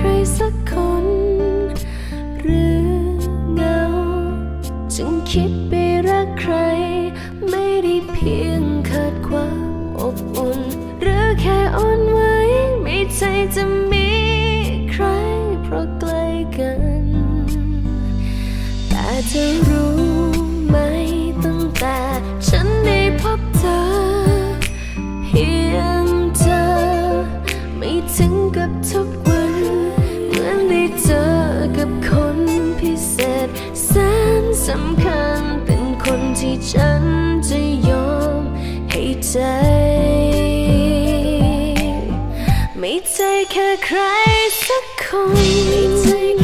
ครสักคนหรือเหงาจึงคิดไปรักใคร แต่จะรู้ไหมตั้งแต่ฉันได้พบเธอเพียงเธอ ไม่ถึงกับทุกวันเหมือนได้เจอกับคนพิเศษแสนสำคัญเป็นคนที่ฉันจะยอมให้ใจ ไม่ใช่แค่ใครสักคน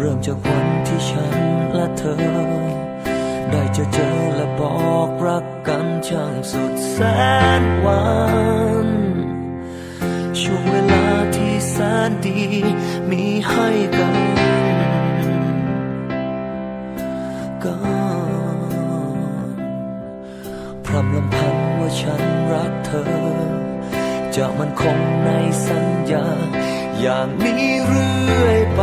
เริ่มจากวันที่ฉันและเธอ ได้เจอเจอและบอกรักกันช่างสุดแสนหวานช่วงเวลาที่แสนดีมีให้กัน กันพรำลำพันว่าฉันรักเธอ จะมันคงในสัญญาอย่างนี้เรื่อยไป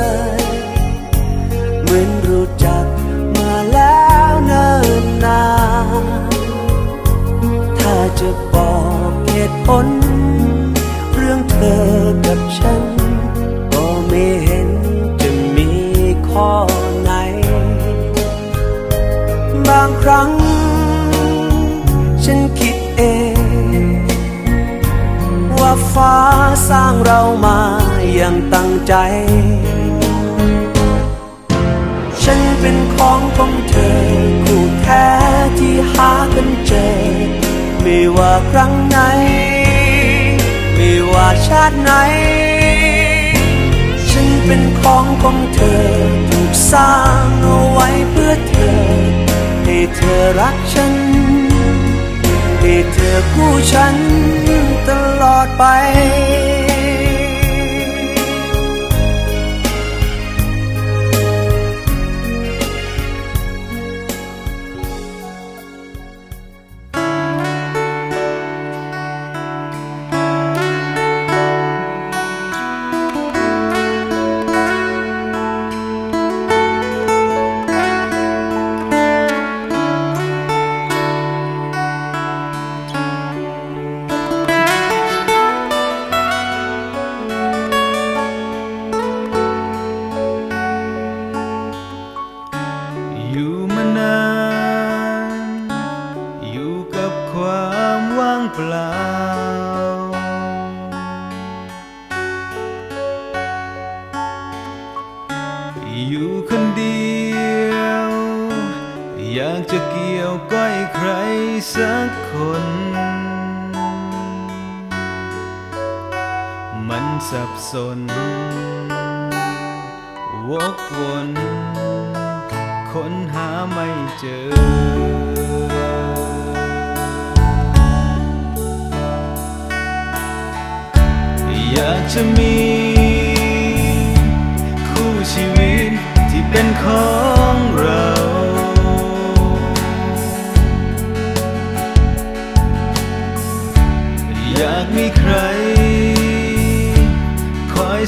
จะบอกเหตุผล เรื่องเธอกับฉัน ก็ไม่เห็นจะมีข้อไหน บางครั้ง ฉันคิดเอง ว่าฟ้าสร้างเรามาอย่างตั้งใจ ฉันเป็นของของเธอคู่แท้ที่หากันเจอ ไม่ว่าครั้งไหน ไม่ว่าชาติไหน ฉันเป็นของของเธอ ถูกสร้างเอาไว้เพื่อเธอ ให้เธอรักฉันใให้เธอคู่ฉันตลอดไป เกี่ยวก้อยใครสักคน มันสับสน วกวนค้นหาไม่เจออยากจะมี คู่ชีวิตที่เป็นของ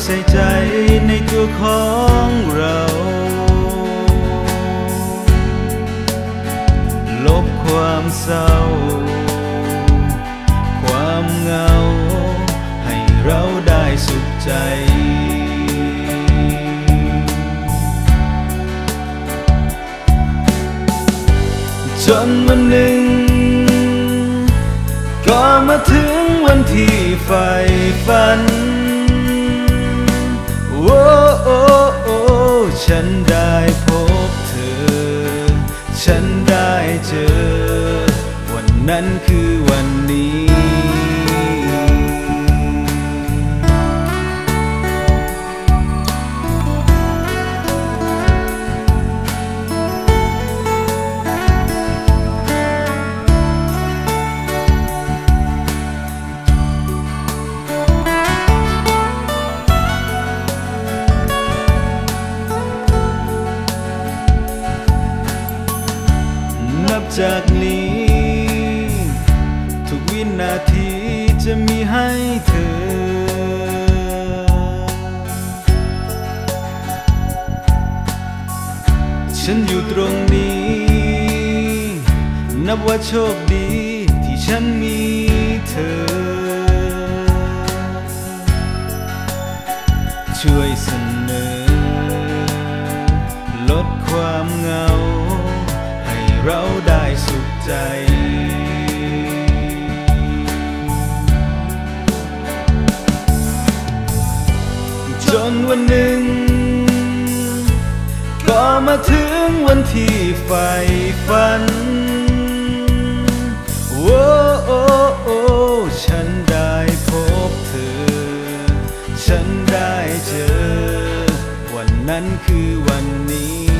ใส่ใจในตัวของเรา ลบความเศร้า ความเหงา ให้เราได้สุขใจจนวันหนึ่ง ก็มาถึงวันที่ใฝ่ฝัน 真的 จากนี้ ทุกวินาทีจะมีให้เธอ ฉันอยู่ตรงนี้ นับว่าโชคดี วันหนึ่ง ก็มาถึงวันที่ไฟฝัน โอ้โอ้โอ้ฉันได้พบเธอ ฉันได้เจอ วันนั้นคือวันนี้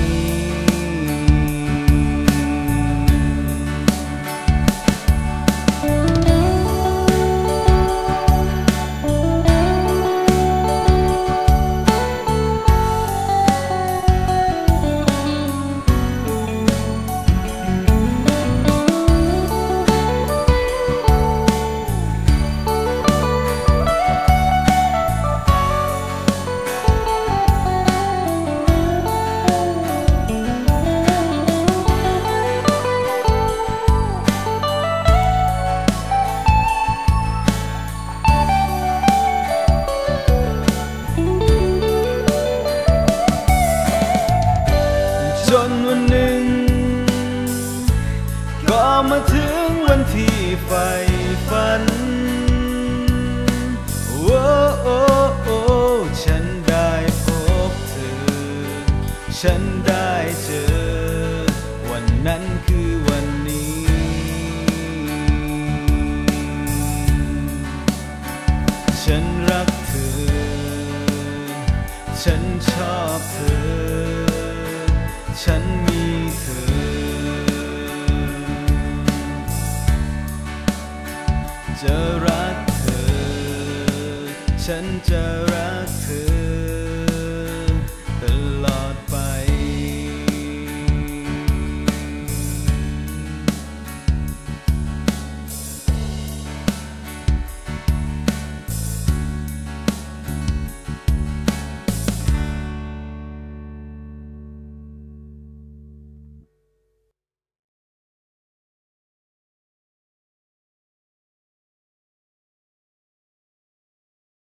ฉันมีเธอ จะรักเธอ ฉันจะรักเธอ